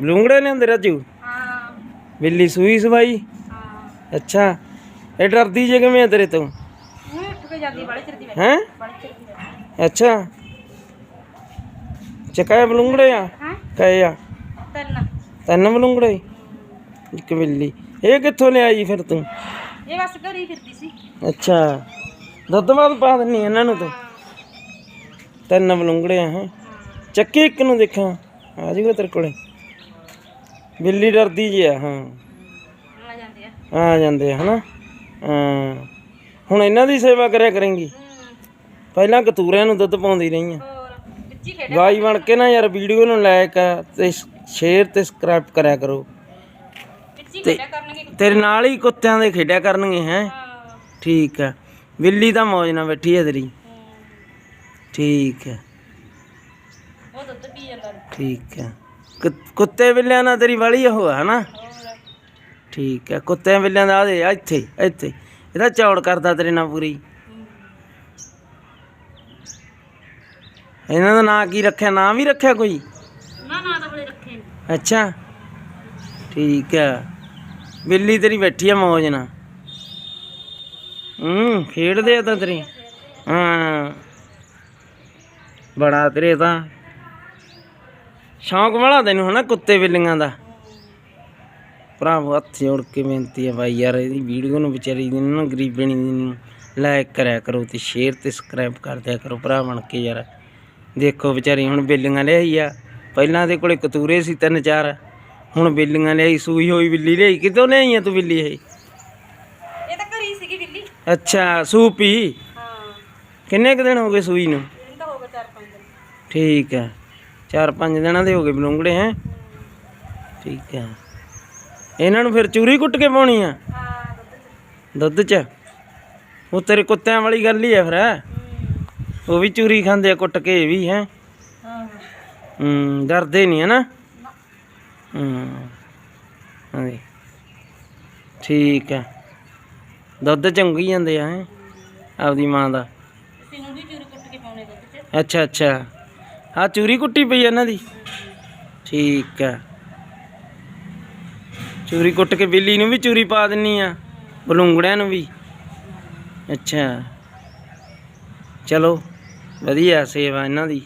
ਅੰਦਰ ਰਾਜੂ? ਹਾਂ। ਬਿੱਲੀ ਸੂਈ ਸਵਾਈ? ਹਾਂ। ਅੱਛਾ। ਇਹ ਡਰਦੀ ਜੇ ਕਿਵੇਂ ਆ ਤੇਰੇ ਤੋਂ? ਉਹ ਉੱਠ ਕੇ ਜਾਂਦੀ ਬੜੇ ਚਿਰ ਦੀ ਬੈਠੀ। ਹੈ? ਬੜੇ ਚਿਰ ਦੀ ਬੈਠੀ। ਅੱਛਾ। ਚਕਾਏ ਬਲੂੰਗੜੇ ਆ? ਹਾਂ? ਕਹੇ ਆ? ਤਿੰਨ। ਤਿੰਨ ਬਲੂੰਗੜੇ ਇੱਕ ਬਿੱਲੀ। ਇਹ ਕਿੱਥੋਂ ਲਿਆਈ ਫਿਰ ਤੂੰ? ਇਹ ਬਸ ਘਰ ਫਿਰਦੀ ਸੀ। ਅੱਛਾ। ਦੁੱਧ ਬਾਦ ਪਾ ਦਿੰਨੀ ਇਹਨਾਂ ਨੂੰ ਤੂੰ? ਤਿੰਨ ਬਲੂੰਗੜੇ ਆ ਹੈ। ਚੱਕੀ ਇੱਕ ਨੂੰ ਦੇਖਾਂ। ਆ ਜੂਗਾ ਤੇਰੇ ਕੋਲੇ। ਬਿੱਲੀ ਡਰਦੀ ਜੀ ਆ ਹਾਂ। ਆ ਜਾਂਦੇ ਆ। ਆ ਜਾਂਦੇ ਆ ਹਨਾ? ਹਾਂ। ਹੁਣ ਇਹਨਾਂ ਦੀ ਸੇਵਾ ਕਰਿਆ ਕਰੇਂਗੀ? ਹੂੰ। ਪਹਿਲਾਂ ਕਤੂਰਿਆਂ ਨੂੰ ਦੁੱਧ ਪਾਉਂਦੀ ਰਹੀ ਆ। ਹੋਰ ਵਿੱਚੀ ਬਣ ਕੇ ਨਾ ਯਾਰ ਵੀਡੀਓ ਨੂੰ ਲਾਇਕ ਤੇ ਸ਼ੇਅਰ ਤੇ ਸਬਸਕ੍ਰਾਈਬ ਕਰਿਆ ਕਰੋ। ਵਿੱਚੀ ਖੇਡਿਆ ਕਰਨਗੇ ਤੇਰੇ ਨਾਲ ਹੀ ਕੁੱਤਿਆਂ ਦੇ ਖੇਡਿਆ ਕਰਨਗੇ ਹੈ? ਹਾਂ। ਠੀਕ ਆ। ਬਿੱਲੀ ਤਾਂ ਮੌਜ ਨਾਲ ਬੈਠੀ ਹੈ ਤੇਰੀ। ਹੂੰ। ਠੀਕ ਹੈ ਉਹ ਦੁੱਧ ਪੀ ਜਾਂਦਾ। ਠੀਕ ਹੈ ਕੁੱਤੇ ਬਿੱਲਿਆਂ ਨਾਲ ਤੇਰੀ ਵਾਲੀ ਉਹ ਹੈ ਨਾ ਠੀਕ ਹੈ ਕੁੱਤਿਆਂ ਬਿੱਲਿਆਂ ਦਾ ਆ ਦੇ ਆ ਇੱਥੇ ਇੱਥੇ। ਇਹਦਾ ਚੌੜ ਕਰਦਾ ਤੇਰੇ ਨਾਲ ਪੂਰੀ। ਇਹਨਾਂ ਦਾ ਨਾਂ ਕੀ ਰੱਖਿਆ? ਨਾਂ ਵੀ ਰੱਖਿਆ ਕੋਈ? ਨਾ ਨਾ ਤਾਂ ਬੜੇ ਰੱਖੇ ਨੇ। ਅੱਛਾ। ਠੀਕ ਹੈ। ਬਿੱਲੀ ਤੇਰੀ ਬੈਠੀ ਆ ਮੌਜ ਨਾਲ। ਹੂੰ ਖੇਡਦੇ ਆ ਤਾਂ ਤੇਰੀ। ਹਾਂ। ਬੜਾ ਤੇਰੇ ਤਾਂ। ਸ਼ੌਂਕ ਵਾਲਾ ਤੈਨੂੰ ਹਨਾ ਕੁੱਤੇ ਬਿੱਲੀਆਂ ਦਾ। ਭਰਾਵੋ ਹੱਥ ਜੋੜ ਕੇ ਬੇਨਤੀ ਹੈ ਬਾਈ ਯਾਰ ਇਹਦੀ ਵੀਡੀਓ ਨੂੰ ਵਿਚਾਰੀ ਦੀ ਨੂੰ ਗਰੀਬਣੀ ਨੂੰ ਲਾਇਕ ਕਰਿਆ ਕਰੋ ਤੇ ਸ਼ੇਅਰ ਤੇ ਸਬਸਕ੍ਰਾਈਬ ਕਰ ਦਿਆ ਕਰੋ ਭਰਾ ਬਣ ਕੇ ਯਾਰ। ਦੇਖੋ ਵਿਚਾਰੀ ਹੁਣ ਬਿੱਲੀਆਂ ਲਿਆਈ ਆ। ਪਹਿਲਾਂ ਦੇ ਕੋਲੇ ਕਤੂਰੇ ਸੀ ਤਿੰਨ ਚਾਰ ਹੁਣ ਬਿੱਲੀਆਂ ਲਿਆਈ ਸੂਈ ਹੋਈ ਬਿੱਲੀ ਲਿਆਈ ਕਿਤੋਂ ਲਿਆਈ ਆ ਤੂੰ ਬਿੱਲੀ ਇਹ? ਇਹ ਤਾਂ ਘਰੀ ਸੀਗੀ ਬਿੱਲੀ। ਅੱਛਾ ਸੂਪੀ ਹਾਂ। ਕਿੰਨੇ ਕੁ ਦਿਨ ਹੋ ਗਏ ਸੂਈ ਨੂੰ? ਠੀਕ ਹੈ ਚਾਰ ਪੰਜ ਦਿਨਾਂ ਦੇ ਹੋ ਗਏ ਬਲੂੰਗੜੇ ਹੈ? ਠੀਕ ਹੈ। ਇਹਨਾਂ ਨੂੰ ਫਿਰ ਚੂਰੀ ਕੁੱਟ ਕੇ ਪਾਉਣੀ ਆ? ਦੁੱਧ ਚ? ਉਹ ਤੇਰੇ ਕੁੱਤਿਆਂ ਵਾਲੀ ਗੱਲ ਹੀ ਹੈ ਫਿਰ ਉਹ ਵੀ ਚੂਰੀ ਖਾਂਦੇ ਆ ਕੁੱਟ ਕੇ ਵੀ ਹੈ? ਹਾਂ ਹੂੰ ਡਰਦੇ ਨਹੀਂ ਹੈ ਨਾ ਹੂੰ। ਹਾਂਜੀ। ਠੀਕ ਹੈ ਦੁੱਧ ਚੰਗੀ ਜਾਂਦੇ ਆ ਹੈ? ਆਪਦੀ ਮਾਂ ਦਾ। ਅੱਛਾ ਅੱਛਾ। ਹਾਂ ਚੂਰੀ ਕੁੱਟੀ ਪਈ ਆ ਇਹਨਾਂ ਦੀ। ਠੀਕ ਹੈ ਚੂਰੀ ਕੁੱਟ ਕੇ ਬਿੱਲੀ ਨੂੰ ਵੀ ਚੂਰੀ ਪਾ ਦਿੰਨੀ ਆ ਬਲੂੰਗੜਿਆਂ ਨੂੰ ਵੀ। ਅੱਛਾ। ਚਲੋ ਵਧੀਆ ਸੇਵਾ ਇਹਨਾਂ ਦੀ।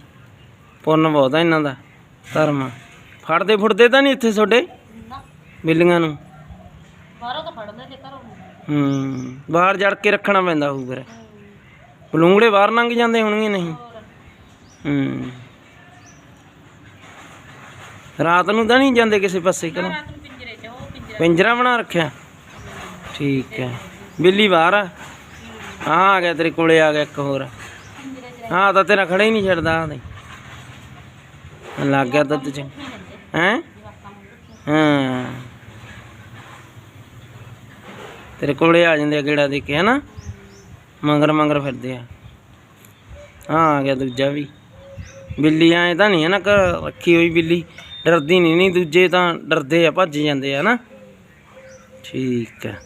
ਪੁੰਨ ਬਹੁਤ ਆ ਇਹਨਾਂ ਦਾ ਧਰਮ। ਫੜਦੇ ਫੁੜਦੇ ਤਾਂ ਨਹੀਂ ਇੱਥੇ ਤੁਹਾਡੇ? ਬਿੱਲੀਆਂ ਨੂੰ। ਬਾਹਰੋਂ ਤਾਂ ਫੜਦੇ ਤੇ ਘਰੋਂ। ਹੂੰ ਬਾਹਰ ਜੜ ਕੇ ਰੱਖਣਾ ਪੈਂਦਾ ਹੋਊ ਫਿਰ। ਬਲੂੰਗੜੇ ਬਾਹਰ ਲੰਘ ਜਾਂਦੇ ਹੋਣਗੇ ਨਹੀਂ। ਹੂੰ। ਰਾਤ ਨੂੰ ਤਾਂ ਨਹੀਂ ਜਾਂਦੇ ਕਿਸੇ ਪਾਸੇ ਕਰੋ ਰਾਤ ਨੂੰ ਪਿੰਜਰੇ ਚ ਉਹ ਪਿੰਜਰਾ ਪਿੰਜਰਾ ਬਣਾ ਰੱਖਿਆ? ਠੀਕ ਹੈ। ਬਿੱਲੀ ਬਾਹਰ ਆ? ਹਾਂ ਆ ਗਿਆ ਤੇਰੇ ਕੋਲੇ ਆ ਗਿਆ ਇੱਕ ਹੋਰ। ਹਾਂ ਤਾਂ ਤੇਰਾ ਖੜਾ ਹੀ ਨਹੀਂ ਛੱਡਦਾ ਆ ਦੇ ਲੱਗ ਗਿਆ ਦੁੱਧ ਚ। ਹੈ? ਤੇਰੇ ਕੋਲੇ ਆ ਜਾਂਦੇ ਆ ਗੇੜਾ ਦੇ ਕੇ ਹਨਾ? ਮੰਗਰ ਮੰਗਰ ਫਿਰਦੇ ਆ। ਹਾਂ ਆ ਗਿਆ ਦੂਜਾ ਵੀ। ਬਿੱਲੀ ਐ ਤਾਂ ਨਹੀਂ ਹੈ ਨਾ ਰੱਖੀ ਹੋਈ ਬਿੱਲੀ। ਡਰਦੀ ਨਹੀਂ ਨਹੀਂ ਦੂਜੇ ਤਾਂ ਡਰਦੇ ਆ ਭੱਜ ਜਾਂਦੇ ਆ ਨਾ ਠੀਕ ਹੈ